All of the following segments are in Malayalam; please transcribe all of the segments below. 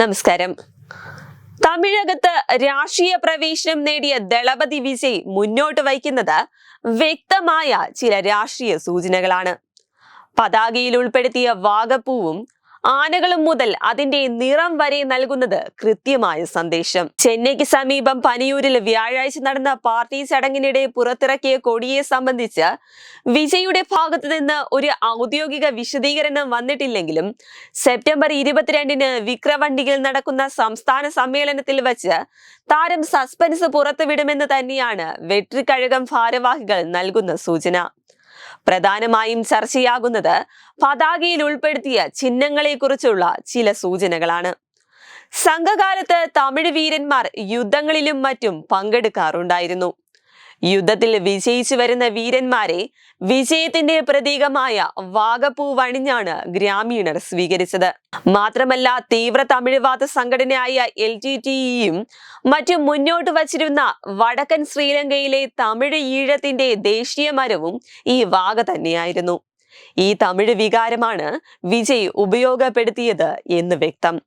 നമസ്കാരം. തമിഴകത്ത് രാഷ്ട്രീയ പ്രവേശനം നേടിയ ദളപതി വിജയ് മുന്നോട്ട് വയ്ക്കുന്നത് വ്യക്തമായ ചില രാഷ്ട്രീയ സൂചനകളാണ്. പതാകയിൽ ഉൾപ്പെടുത്തിയ വാഗപ്പൂവും ആനകളും മുതൽ അതിന്റെ നിറം വരെ നൽകുന്നത് കൃത്യമായ സന്ദേശം. ചെന്നൈക്ക് സമീപം പനിയൂരിൽ വ്യാഴാഴ്ച നടന്ന പാർട്ടി ചടങ്ങിനിടെ പുറത്തിറക്കിയ കൊടിയെ സംബന്ധിച്ച് വിജയുടെ ഭാഗത്തു നിന്ന് ഒരു ഔദ്യോഗിക വിശദീകരണം വന്നിട്ടില്ലെങ്കിലും സെപ്റ്റംബർ ഇരുപത്തിരണ്ടിന് വിക്രവണ്ടിയിൽ നടക്കുന്ന സംസ്ഥാന സമ്മേളനത്തിൽ വച്ച് താരം സസ്പെൻസ് പുറത്തുവിടുമെന്ന് തന്നെയാണ് വെട്രിക്കഴകം ഭാരവാഹികൾ നൽകുന്ന സൂചന. പ്രധാനമായും ചർച്ചയാകുന്നത് പതാകയിൽ ഉൾപ്പെടുത്തിയ ചിഹ്നങ്ങളെക്കുറിച്ചുള്ള ചില സൂചനകളാണ്. സംഘകാലത്ത് തമിഴ് വീരന്മാർ യുദ്ധങ്ങളിലും മറ്റും പങ്കെടുക്കാറുണ്ടായിരുന്നു. യുദ്ധത്തിൽ വിജയിച്ചു വരുന്ന വീരന്മാരെ വിജയത്തിന്റെ പ്രതീകമായ വാഗപ്പൂ വണിഞ്ഞാണ് ഗ്രാമീണർ സ്വീകരിച്ചത്. മാത്രമല്ല തീവ്ര തമിഴ്വാദ സംഘടനയായ എൽ ടി ടിയും മറ്റും മുന്നോട്ട് വച്ചിരുന്ന വടക്കൻ ശ്രീലങ്കയിലെ തമിഴ് ഈഴത്തിന്റെ ദേശീയ മരവും ഈ വാഗ തന്നെയായിരുന്നു. ഈ തമിഴ് വികാരമാണ് വിജയ് ഉപയോഗപ്പെടുത്തിയത് എന്ന് വ്യക്തം.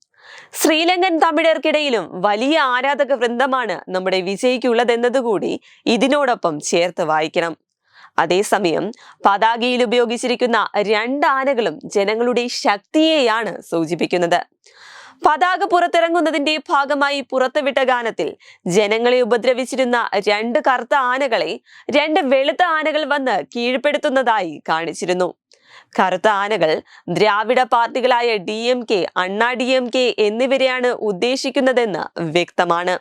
ശ്രീലങ്കൻ തമിഴർക്കിടയിലും വലിയ ആരാധക വൃന്ദമാണ് നമ്മുടെ വിജയ്ക്കുള്ളതെന്നതുകൂടി ഇതിനോടൊപ്പം ചേർത്ത് വായിക്കണം. അതേസമയം പതാകയിൽ ഉപയോഗിച്ചിരിക്കുന്ന രണ്ട് ആനകളും ജനങ്ങളുടെ ശക്തിയെയാണ് സൂചിപ്പിക്കുന്നത്. പതാക പുറത്തിറങ്ങുന്നതിന്റെ ഭാഗമായി പുറത്തുവിട്ട ഗാനത്തിൽ ജനങ്ങളെ ഉപദ്രവിച്ചിരുന്ന രണ്ട് കറുത്ത ആനകളെ രണ്ട് വെളുത്ത ആനകൾ വന്ന് കീഴ്പ്പെടുത്തുന്നതായി കാണിച്ചിരുന്നു. കറുത്ത ആനകൾ ദ്രാവിഡ പാർട്ടികളായ D M K Anna D M K എന്നിവരെയാണ് ഉദ്ദേശിക്കുന്നതെന്ന് വ്യക്തമാണ്.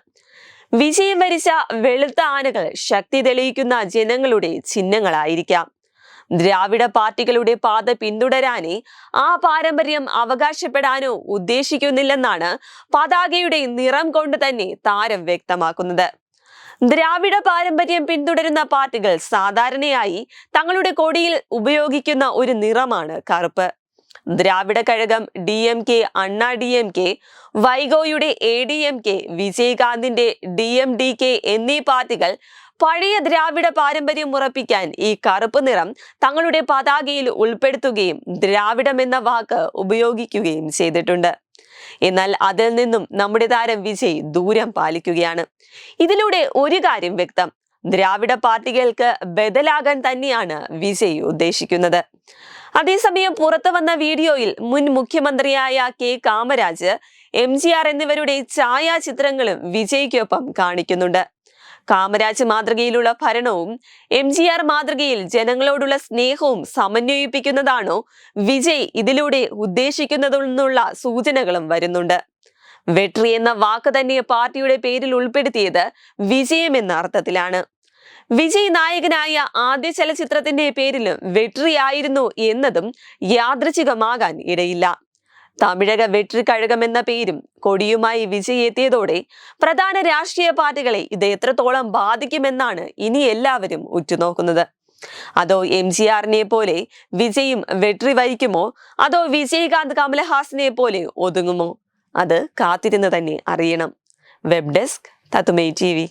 വിജയം വരിച്ച വെളുത്ത ആനകൾ ശക്തി തെളിയിക്കുന്ന ജനങ്ങളുടെ ചിഹ്നങ്ങളായിരിക്കാം. ദ്രാവിഡ പാർട്ടികളുടെ പാത പിന്തുടരാനേ ആ പാരമ്പര്യം അവകാശപ്പെടാനോ ഉദ്ദേശിക്കുന്നില്ലെന്നാണ് പതാകയുടെ നിറം കൊണ്ട് തന്നെ താരം വ്യക്തമാക്കുന്നത്. ദ്രാവിഡ പാരമ്പര്യം പിന്തുടരുന്ന പാർട്ടികൾ സാധാരണയായി തങ്ങളുടെ കൊടിയിൽ ഉപയോഗിക്കുന്ന ഒരു നിറമാണ് കറുപ്പ്. Dravida Kazhagam D M K Anna D M K വൈഗോയുടെ A D M K വിജയകാന്തിന്റെ ഡി എം ഡി കെ എന്നീ പാർട്ടികൾ പഴയ ദ്രാവിഡ പാരമ്പര്യം ഉറപ്പിക്കാൻ ഈ കറുപ്പ് നിറം തങ്ങളുടെ പതാകയിൽ ഉൾപ്പെടുത്തുകയും ദ്രാവിഡം എന്ന വാക്ക് ഉപയോഗിക്കുകയും ചെയ്തിട്ടുണ്ട്. എന്നാൽ അതിൽ നിന്നും നമ്മുടെ താരം വിജയ് ദൂരം പാലിക്കുകയാണ്. ഇതിലൂടെ ഒരു കാര്യം വ്യക്തം. ദ്രാവിഡ പാർട്ടികൾക്ക് ബദലാകാൻ തന്നെയാണ് വിജയ് ഉദ്ദേശിക്കുന്നത്. അതേസമയം പുറത്തു വന്ന വീഡിയോയിൽ മുൻ മുഖ്യമന്ത്രിയായ കെ കാമരാജ് എം എന്നിവരുടെ ഛായാചിത്രങ്ങളും വിജയ്ക്കൊപ്പം കാണിക്കുന്നുണ്ട്. കാമരാജ് മാതൃകയിലുള്ള ഭരണവും എം ജി ആർ മാതൃകയിൽ ജനങ്ങളോടുള്ള സ്നേഹവും സമന്വയിപ്പിക്കുന്നതാണോ വിജയ് ഇതിലൂടെ ഉദ്ദേശിക്കുന്നതെന്നുള്ള സൂചനകളും വരുന്നുണ്ട്. വെട്രി എന്ന വാക്ക് തന്നെ പാർട്ടിയുടെ പേരിൽ ഉൾപ്പെടുത്തിയത് വിജയം എന്ന അർത്ഥത്തിലാണ്. വിജയ് നായകനായ ആദ്യ ചലച്ചിത്രത്തിന്റെ പേരിലും വെട്രി ആയിരുന്നു എന്നതും യാദൃച്ഛികമാകാൻ ഇടയില്ല. തമിഴക വെട്ടി കഴകം എന്ന പേരും കൊടിയുമായി വിജയ് എത്തിയതോടെ പ്രധാന രാഷ്ട്രീയ പാർട്ടികളെ ഇത് എത്രത്തോളം ബാധിക്കുമെന്നാണ് ഇനി എല്ലാവരും ഉറ്റുനോക്കുന്നത്. അതോ എം ജി ആറിനെ പോലെ വിജയും വെട്രി വഹിക്കുമോ അതോ വിജയകാന്ത് കമലഹാസനെ പോലെ ഒതുങ്ങുമോ? അത് കാത്തിരുന്ന് തന്നെ അറിയണം. വെബ് ഡെസ്ക് തത്തുമൈ ടി